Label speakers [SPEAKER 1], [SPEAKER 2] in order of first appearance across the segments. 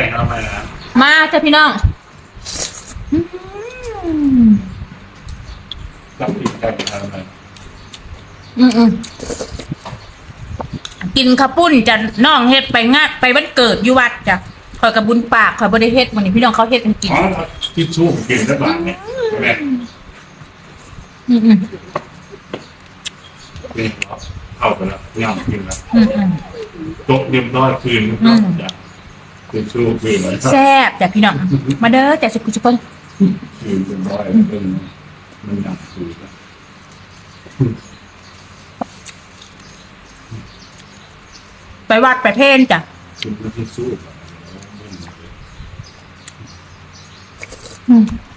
[SPEAKER 1] แต่งเอามานะ
[SPEAKER 2] มาจ้ะพี่น้องอืม
[SPEAKER 1] รับผิดแต่งเอามา
[SPEAKER 2] อืมอืมกินข้าวปุ้นจะน้องเฮ็ดไปงาดไปวันเกิดอยู่วัดจ้ะคอยกับบุญปากคอยบริเฮ็ดวันนี้พี่น้องเขาเฮ็ดกันกิน
[SPEAKER 1] อ๋อที่ชู้เก่งสักบาทเนี่ยแม่
[SPEAKER 2] อืมอืม
[SPEAKER 1] เป็นเหรอเอาไปแล้วย่างกินแล้ว
[SPEAKER 2] อืมอืม
[SPEAKER 1] โต๊ะเรียบร้อยคืน
[SPEAKER 2] อืม
[SPEAKER 1] จ้ะ เป็นชู้คืนเลย
[SPEAKER 2] แซ่บจ้ะพี่น้องมาเด้อจ้ะสุกุสุกคน
[SPEAKER 1] คืนเป็นร้อยเป็นมันหนักคืนแล้ว
[SPEAKER 2] ไปวัดไปเพนจ้ะ
[SPEAKER 1] ชุดที่สู้กับ
[SPEAKER 2] อืมอืม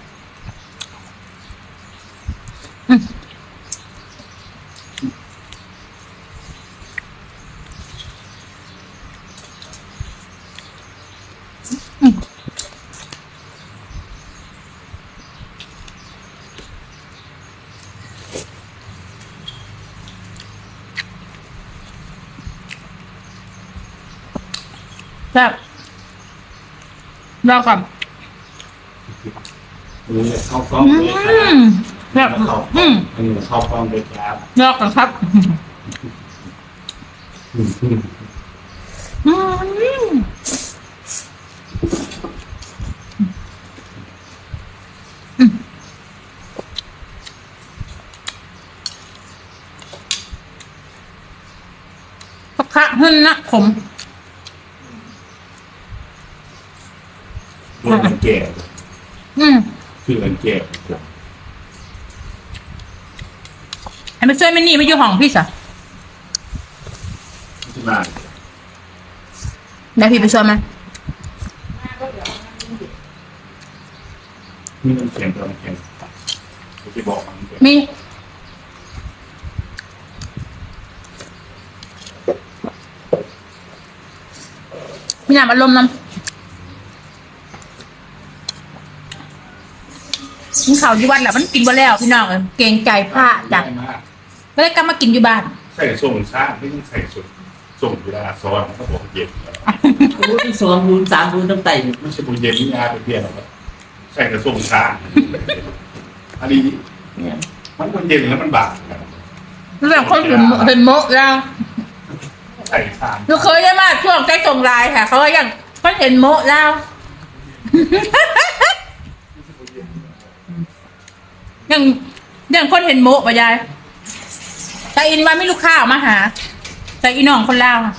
[SPEAKER 2] แซ่บรอก่อน
[SPEAKER 1] นี่เข้ากล้อง
[SPEAKER 2] อื
[SPEAKER 1] เลยครั
[SPEAKER 2] ม
[SPEAKER 1] บ
[SPEAKER 2] แบบ
[SPEAKER 1] เข้า
[SPEAKER 2] อืม
[SPEAKER 1] อันนี้เข้ากล้องเลยครับ
[SPEAKER 2] ยอกกันครับ อืมพักพระหึ่นนะผม
[SPEAKER 1] เรื่องมันแก่
[SPEAKER 2] อืม
[SPEAKER 1] คือมันแก่จ้ะ
[SPEAKER 2] ให้มาช่วยแม่นี่มาอยู่ห้องพี่สะ
[SPEAKER 1] ที่มา
[SPEAKER 2] ได้พี่ไปช่วยไหม
[SPEAKER 1] นี่มันเขียนตัวมันเขียนที่บอกมันเขียน
[SPEAKER 2] มี มีน้ำอารมณ์น้ำ กินข้าวอยู่วัดแหละมันกินบ่แล้วพี่น้องเอ้ยเกรงใจพระจ้ะ
[SPEAKER 1] ง่ายมาก
[SPEAKER 2] ก็เลยกลับมากินอยู่บ้าน
[SPEAKER 1] ใส่ส่งซ่าไม่ต้องใส่สุดส่งเวลาซ้อนมันก็บอกเย็นแล้ว
[SPEAKER 3] รู้ที่สองรูนสามรูนตั้งแต่
[SPEAKER 1] ไม่ใช่บุญเย็นนี่ยาไปเพี้ยนหรอกใส่แต่ส่งซ่าอันนี้
[SPEAKER 3] เนี่ย
[SPEAKER 1] มันบุญเย็นแล้วมันบาดครับ
[SPEAKER 2] เรื่องคนเห็นเห็นโมะแล้ว
[SPEAKER 1] ใส่ซ่า
[SPEAKER 2] หนูเคยได้มาช่วงใกล้ส่งไลน์ค่ะ เขาก็ยังเขาเห็นโมะแล้ว ยังยังคนเห็นโมะปะยายแต่อินว่าไม่ลูกค้าเอามาหา แต่อีน้องคนลาวค่ะ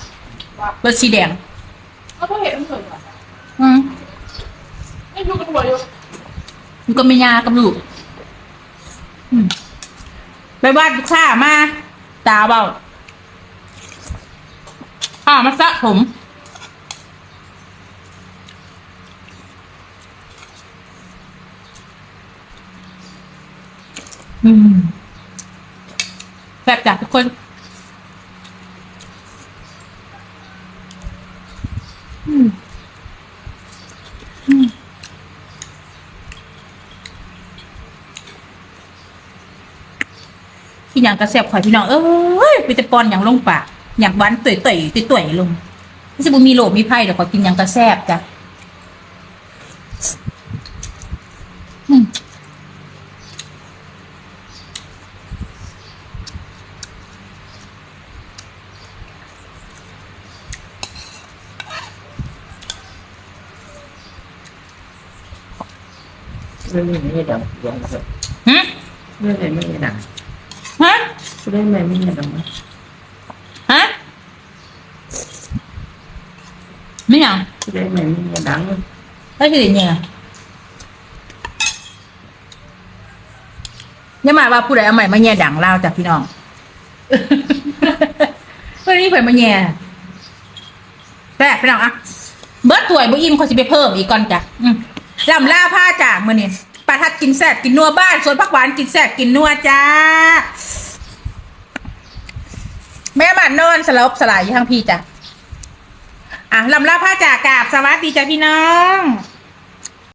[SPEAKER 2] รถสีแดง
[SPEAKER 4] เขาก็เห็นมันเหมือนกัน
[SPEAKER 2] อืม
[SPEAKER 4] ไม่รู้กันหัวอยู่
[SPEAKER 2] มันก็ไม่ยากับลูกอืมไปวาดลูกค้ามาตาเบาอ่ามาสระผม อืมแบบจากทุกคน อืม อืมพี่างกระแซบข่อยพี่น้อง เอ้ยไปจะปอนอย่างลงปาก อย่างหวานต่อยต่อยต่อยต่อยลงไม่ใช่บุมีโหลมีไพ่เดี๋ยวขอกินอย่างกระแซบจ้ะ
[SPEAKER 3] เรื่องนี้ไม่ดังยัง
[SPEAKER 2] หึ
[SPEAKER 3] เรื่องนี้ไม่ดัง
[SPEAKER 2] ฮะ
[SPEAKER 3] เรื่องนี้ไม่ดัง
[SPEAKER 2] ฮะไม่ยัง
[SPEAKER 3] เรื่องนี้ไม่ดัง
[SPEAKER 2] แล้วคือเนี่ยยังมาว่าผู้ใดเอาใหม่มาแย่ดังเล่าจากพี่น้องเพื่อนี่เผยมาแย่แซ่พี่น้องอะเบิร์ดถ้วยบ่อิ่มเขาสิไปเพิ่มอีกก่อนจ้ะอืม ลำล่าผ้าจากมื่อนี่ปลาทัดกินแซ่บกินนัวบ้านสวนผักหวานกินแซ่บกินนัวจ้า แม่หมันนอนสลบสลายอยู่ทางพี่จ้ะอะลำล่าผ้าจากกาบสวัสดีจ้ะพี่น้อง